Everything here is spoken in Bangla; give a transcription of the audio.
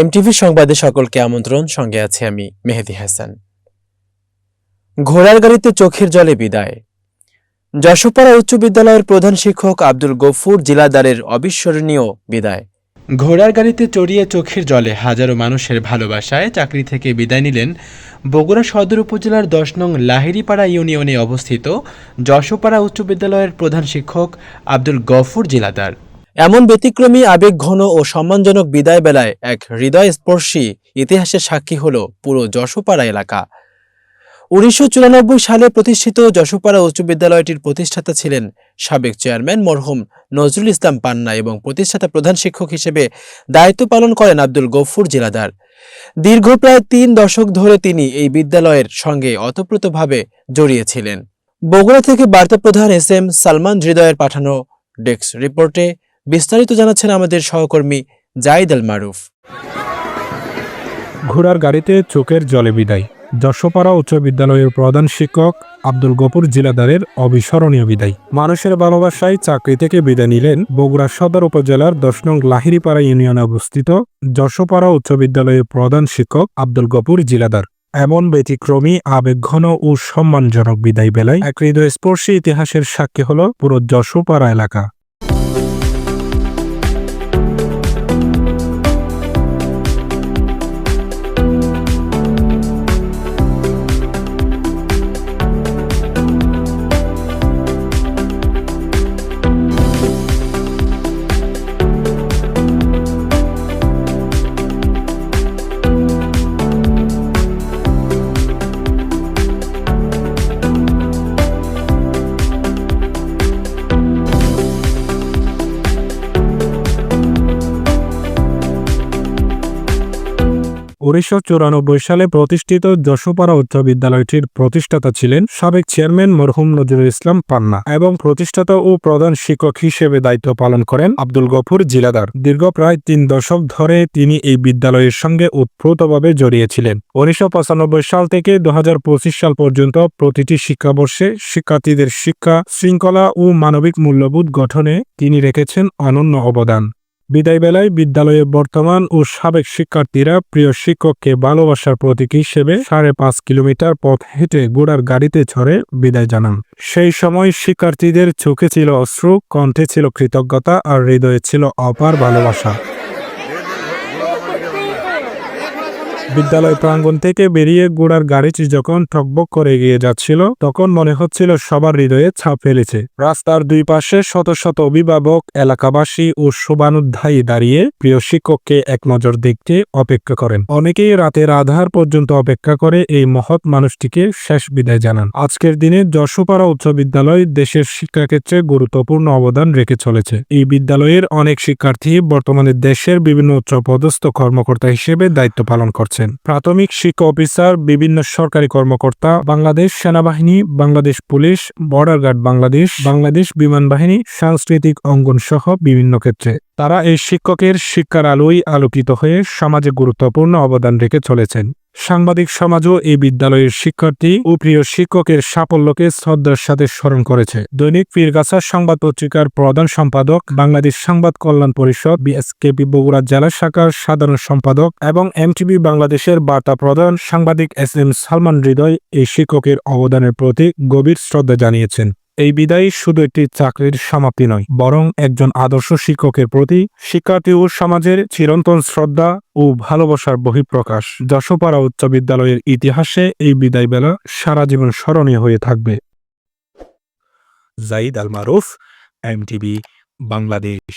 এমটিভি সংবাদে সকলকে আমন্ত্রণ, সঙ্গে আছে আমি মেহেদি হাসান। ঘোড়ার গাড়িতে চোখের জলে বিদায়। যশোপাড়া উচ্চ বিদ্যালয়ের প্রধান শিক্ষক আব্দুল গফুর জিলাদারের অবিস্মরণীয় বিদায়। ঘোড়ার গাড়িতে চড়িয়ে চোখের জলে হাজারো মানুষের ভালোবাসায় চাকরি থেকে বিদায় নিলেন বগুড়া সদর উপজেলার দশ নং লাহিড়িপাড়া ইউনিয়নে অবস্থিত যশোপাড়া উচ্চ বিদ্যালয়ের প্রধান শিক্ষক আব্দুল গফুর জিলাদার। এমন ব্যতিক্রমী, আবেগঘন ও সম্মানজনক বিদায় বেলায় এক হৃদয়স্পর্শী ইতিহাসের সাক্ষী হল পুরো যশোপাড়া এলাকা। উনিশশো চুরানব্বই সালে প্রতিষ্ঠিত যশোপাড়া উচ্চ বিদ্যালয়টির প্রতিষ্ঠাতা ছিলেন সাবেক চেয়ারম্যান মরহুম নজরুল ইসলাম পান্না এবং প্রতিষ্ঠাতা প্রধান শিক্ষক হিসেবে দায়িত্ব পালন করেন আব্দুল গফুর জিলাদার। দীর্ঘ প্রায় তিন দশক ধরে তিনি এই বিদ্যালয়ের সঙ্গে অতপ্রতভাবে জড়িয়েছিলেন। বগুড়া থেকে বার্তা প্রধান এস এম সালমান হৃদয়ের পাঠানো ডেস্ক রিপোর্টে বিস্তারিত জানাচ্ছেন আমাদের সহকর্মী জাইদ আল মারুফ। ঘোড়ার গাড়িতে চোখের জলে বিদায়। যশোপাড়া উচ্চ বিদ্যালয়ের প্রধান শিক্ষক আব্দুল গফুর জিলাদারের অবিস্মরণীয় বিদায়। মানুষের ভালোবাসায় চাকরি থেকে বিদায় নিলেন বগুড়া সদর উপজেলার দশ নং লাহিরিপাড়া ইউনিয়নে অবস্থিত যশোপাড়া উচ্চ বিদ্যালয়ের প্রধান শিক্ষক আব্দুল গফুর জিলাদার। এমন ব্যতিক্রমী, আবেগঘন ও সম্মানজনক বিদায় বেলায় এক হৃদয়স্পর্শী ইতিহাসের সাক্ষী হল পুরো যশোপাড়া এলাকা। উনিশশো চুরানব্বই সালে প্রতিষ্ঠিত যশোপাড়া উচ্চ বিদ্যালয়টির প্রতিষ্ঠাতা ছিলেন সাবেক চেয়ারম্যান মরহুম নজরুল ইসলাম পান্না এবং প্রতিষ্ঠাতা ও প্রধান শিক্ষক হিসেবে দায়িত্ব পালন করেন আব্দুল গফুর জিলাদার। দীর্ঘ প্রায় তিন দশক ধরে তিনি এই বিদ্যালয়ের সঙ্গে উৎপ্রতভাবে জড়িয়েছিলেন। উনিশশো পঁচানব্বই সাল থেকে দু হাজার পঁচিশ সাল পর্যন্ত প্রতিটি শিক্ষাবর্ষে শিক্ষার্থীদের শিক্ষা, শৃঙ্খলা ও মানবিক মূল্যবোধ গঠনে তিনি রেখেছেন অনন্য অবদান। বিদায় বেলায় বিদ্যালয়ে বর্তমান ও সাবেক শিক্ষার্থীরা প্রিয় শিক্ষককে ভালোবাসার প্রতীক হিসেবে সাড়ে পাঁচ কিলোমিটার পথ হেঁটে গোড়ার গাড়িতে ছড়ে বিদায় জানান। সেই সময় শিক্ষার্থীদের চোখে ছিল অশ্রু, কণ্ঠে ছিল কৃতজ্ঞতা আর হৃদয়ে ছিল অপার ভালোবাসা। বিদ্যালয় প্রাঙ্গণ থেকে বেরিয়ে গোড়ার গাড়িটি যখন ঠকবক করে এগিয়ে যাচ্ছিল, তখন মনে হচ্ছিল সবার হৃদয়ে ছাপ ফেলেছে। রাস্তার দুই পাশে শত শত অভিভাবক, এলাকাবাসী ও শোভানুধ্যায়ী দাঁড়িয়ে প্রিয় শিক্ষককে এক নজর দেখতে অপেক্ষা করেন। অনেকেই রাতের আধার পর্যন্ত অপেক্ষা করে এই মহৎ মানুষটিকে শেষ বিদায় জানান। আজকের দিনে যশোপাড়া উচ্চ বিদ্যালয় দেশের শিক্ষাক্ষেত্রে গুরুত্বপূর্ণ অবদান রেখে চলেছে। এই বিদ্যালয়ের অনেক শিক্ষার্থী বর্তমানে দেশের বিভিন্ন উচ্চপদস্থ কর্মকর্তা হিসেবে দায়িত্ব পালন করছেন। প্রাথমিক শিক্ষা অফিসার, বিভিন্ন সরকারি কর্মকর্তা, বাংলাদেশ সেনাবাহিনী, বাংলাদেশ পুলিশ, বর্ডার গার্ড বাংলাদেশ বাংলাদেশ বিমান বাহিনী, সাংস্কৃতিক অঙ্গন সহ বিভিন্ন ক্ষেত্রে। তারা এই শিক্ষকের শিক্ষার আলোয় আলোকিত হয়ে সমাজে গুরুত্বপূর্ণ অবদান রেখে চলেছেন। সাংবাদিক সমাজও এই বিদ্যালয়ের শিক্ষার্থী ও প্রিয় শিক্ষকের সাফল্যকে শ্রদ্ধার সাথে স্মরণ করেছে। দৈনিক পীরগাছা সংবাদ পত্রিকার প্রধান সম্পাদক, বাংলাদেশ সংবাদ কল্যাণ পরিষদ, বিএসকেপি বগুড়া জেলা শাখার সাধারণ সম্পাদক এবং এমটিভি বাংলাদেশের বার্তা প্রধান সাংবাদিক এস এম সালমান হৃদয় এই শিক্ষকের অবদানের প্রতি গভীর শ্রদ্ধা জানিয়েছেন। এই বিদায় শুধু একটি চাকরির সমাপ্তি নয়, বরং একজন আদর্শ শিক্ষকের প্রতি শিক্ষার্থী ও সমাজের চিরন্তন শ্রদ্ধা ও ভালোবাসার বহিঃপ্রকাশ। যশোপাড়া উচ্চ বিদ্যালয়ের ইতিহাসে এই বিদায় বেলা সারা জীবন স্মরণীয় হয়ে থাকবে। জাইদ আল মারুফ এমটিভি বাংলাদেশ।